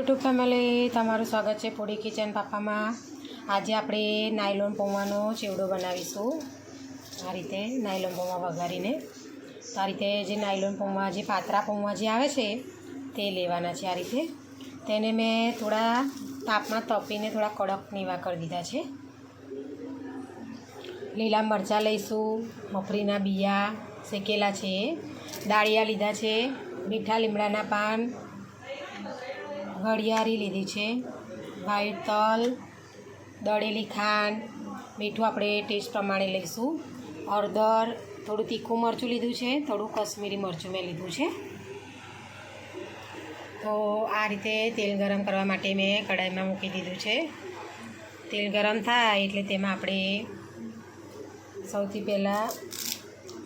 YouTube family તમારું સ્વાગત છે પૂડી કિચન પાપામાં. આજે આપણે નાયલોન પૌવાનો ચેવડો બનાવીશું. આ રીતે નાયલોન પૌવા વઘારીને. આ રીતે જે નાયલોન પૌવા જે પાતરા પૌવા જે આવે છે, તે લેવાના છે આ રીતે. તેને મેં થોડા તાપમાં તપીને થોડા કડક નીવા કરી દીધા છે. લીલા મરચાં લઈશું, મફરીના બિયા શેકેલા છે, દાળિયા લીધા છે, મીઠા લીમડાના પાન ઘડિયાળી લીધી છે. વ્હાઈટ તલ, દળેલી ખાંડ, મીઠું આપણે ટેસ્ટ પ્રમાણે લઈશું. હળદર, થોડું તીખું મરચું લીધું છે, થોડું કશ્મીરી મરચું મેં લીધું છે. તો આ રીતે તેલ ગરમ કરવા માટે મેં કઢાઈમાં મૂકી દીધું છે. તેલ ગરમ થાય એટલે તેમાં આપણે સૌથી પહેલાં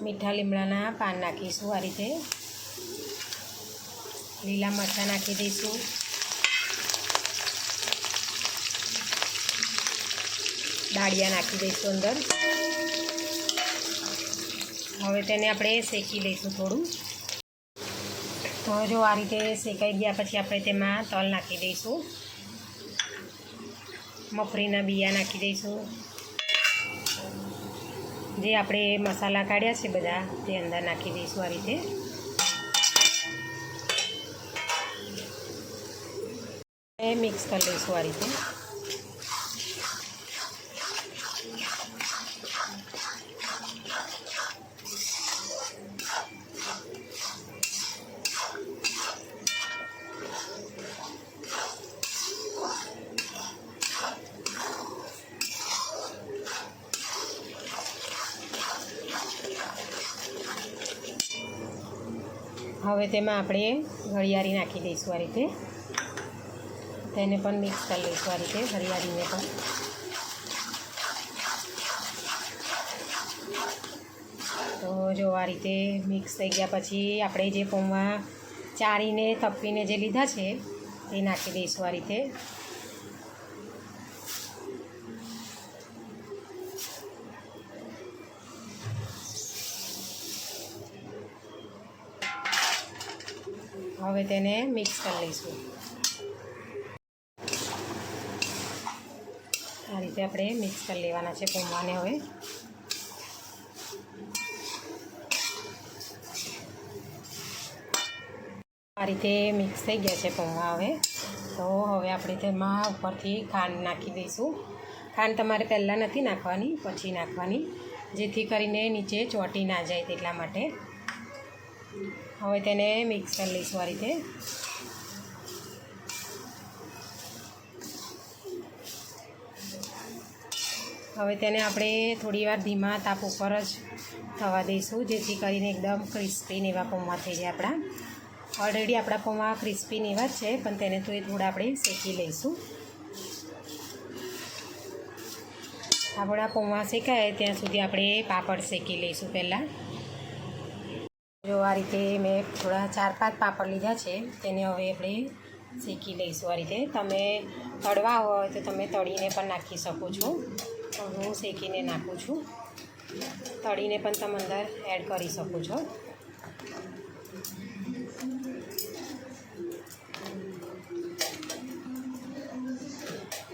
મીઠા લીમડાના પાન નાખીશું આ રીતે. લીલા મરચાં નાખી દઈશું. દાળિયા નાખી દઈશું અંદર. હવે તેને આપણે શેકી લઈશું થોડું. તો જો આ રીતે શેકાઈ ગયા પછી આપણે તેમાં તલ નાખી દઈશું. મફરીના બિયા નાખી દઈશું. જે આપણે મસાલા કાઢ્યા છે બધા તે અંદર નાખી દઈશું આ રીતે. મિક્સ કરી લઈશું આ રીતે. હવે તેમાં આપણે ઘડિયાળી નાખી દઈશું આ રીતે. તેને પણ મિક્સ કરી લઈશું આ રીતે, ઘડિયાળીને પણ. તો જો આ રીતે મિક્સ થઈ ગયા પછી આપણે જે પૌવા ચારીને તપીને જે લીધા છે તે નાખી દઈશું આ રીતે. હવે તેને મિક્સ કરી લઈશું. આ રીતે આપણે મિક્સ કરી લેવાના છે પૌવાને હવે. આ રીતે મિક્સ થઈ ગયા છે પૌવા હવે. તો હવે આપણે તેમાં ઉપરથી ખાંડ નાખી દઈશું. ખાંડ તમારે પહેલાં નથી નાખવાની, પછી નાખવાની, જેથી કરીને નીચે ચોંટી ના જાય તેટલા માટે. હવે તેને મિક્સ કરી લઈશું આ રીતે. હવે તેને આપણે થોડીવાર ધીમા તાપ ઉપર જ થવા દઈશું, જેથી કરીને એકદમ ક્રિસ્પી એવા પૌવા થઈ જાય આપણા. ઓલરેડી આપણા પૌવા ક્રિસ્પી એવા જ છે, પણ તેને તો એ થોડા આપણે શેકી લઈશું. આપણા પૌવા શેકાય, ત્યાં સુધી આપણે પાપડ શેકી લઈશું પહેલાં. જો આ રીતે મેં થોડા ચાર પાંચ પાપડ લીધા છે, તેને હવે આપણે શેકી લઈશું આ રીતે. તમે તળવા હોય તો તમે તળીને પણ નાખી શકો છો. હું શેકીને નાખું છું. તળીને પણ તમે અંદર એડ કરી શકો છો.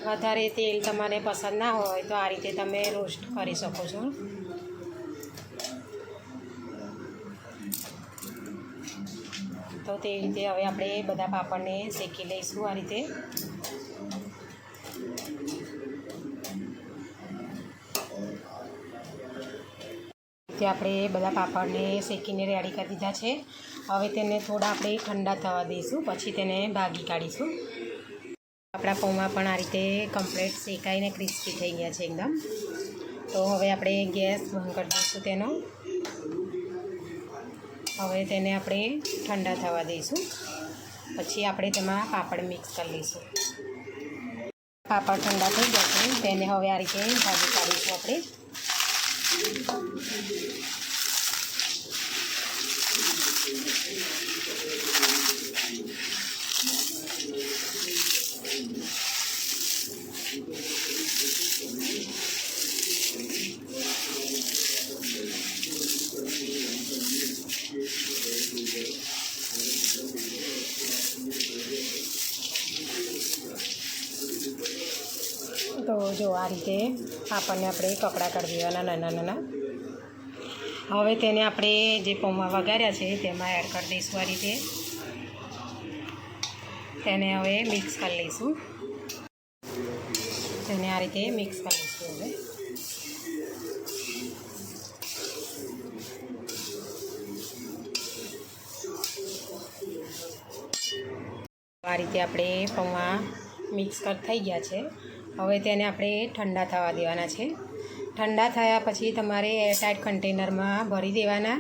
વધારે તેલ તમારે પસંદ ના હોય તો આ રીતે તમે રોસ્ટ કરી શકો છો. તો તે રીતે હવે આપણે બધા પાપડને શેકી લઈશું આ રીતે. તે આપણે બધા પાપડને શેકીને રેડી કરી દીધા છે. હવે તેને થોડા આપણે ઠંડા થવા દઈશું, પછી તેને ભાગી કાઢીશું. આપણા પૌમાં પણ આ રીતે કમ્પ્લીટ શેકાઈને ક્રિસ્પી થઈ ગયા છે એકદમ. તો હવે આપણે ગેસ બંધ કરી દઈશું તેનો. હવે તેને આપણે ઠંડા થવા દઈશું. પછી આપણે તેમાં પાપડ મિક્સ કરી લઈશું. પાપડ ઠંડા થઈ છે. તેને હવે આ રીતે ભાજી કાઢીશું આપણે. જો આ રીતે આપણને આપણે કપડાં કરી દેવાના નાના નાના. હવે તેને આપણે જે પૌવા વઘાર્યા છે તેમાં એડ કરી દઈશું આ રીતે. તેને હવે મિક્સ કરી લઈશું. તેને આ રીતે મિક્સ કરી લઈશું હવે. આ રીતે આપણે પૌવા મિક્સ કર થઈ ગયા છે. હવે તેને આપણે ઠંડા થવા દેવાના છે. ઠંડા થયા પછી તમારે એરટાઇટ કન્ટેનરમાં ભરી દેવાના,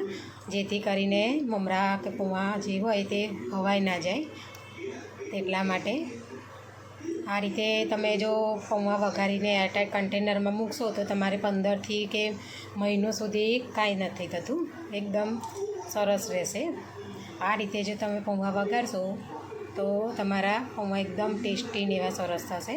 જેથી કરીને મમરા કે પૌવા જે હોય તે હવાઈ ના જાય. એટલા માટે આ રીતે તમે જો પૌવા વઘારીને એરટાઇટ કન્ટેનરમાં મૂકશો તો તમારે પંદરથી કે મહિનો સુધી કાંઈ નથી થતું. એકદમ સરસ રહેશે. આ રીતે જો તમે પૌવા વઘારશો તો તમારા પૌવા એકદમ ટેસ્ટી ને એવા સરસ થશે.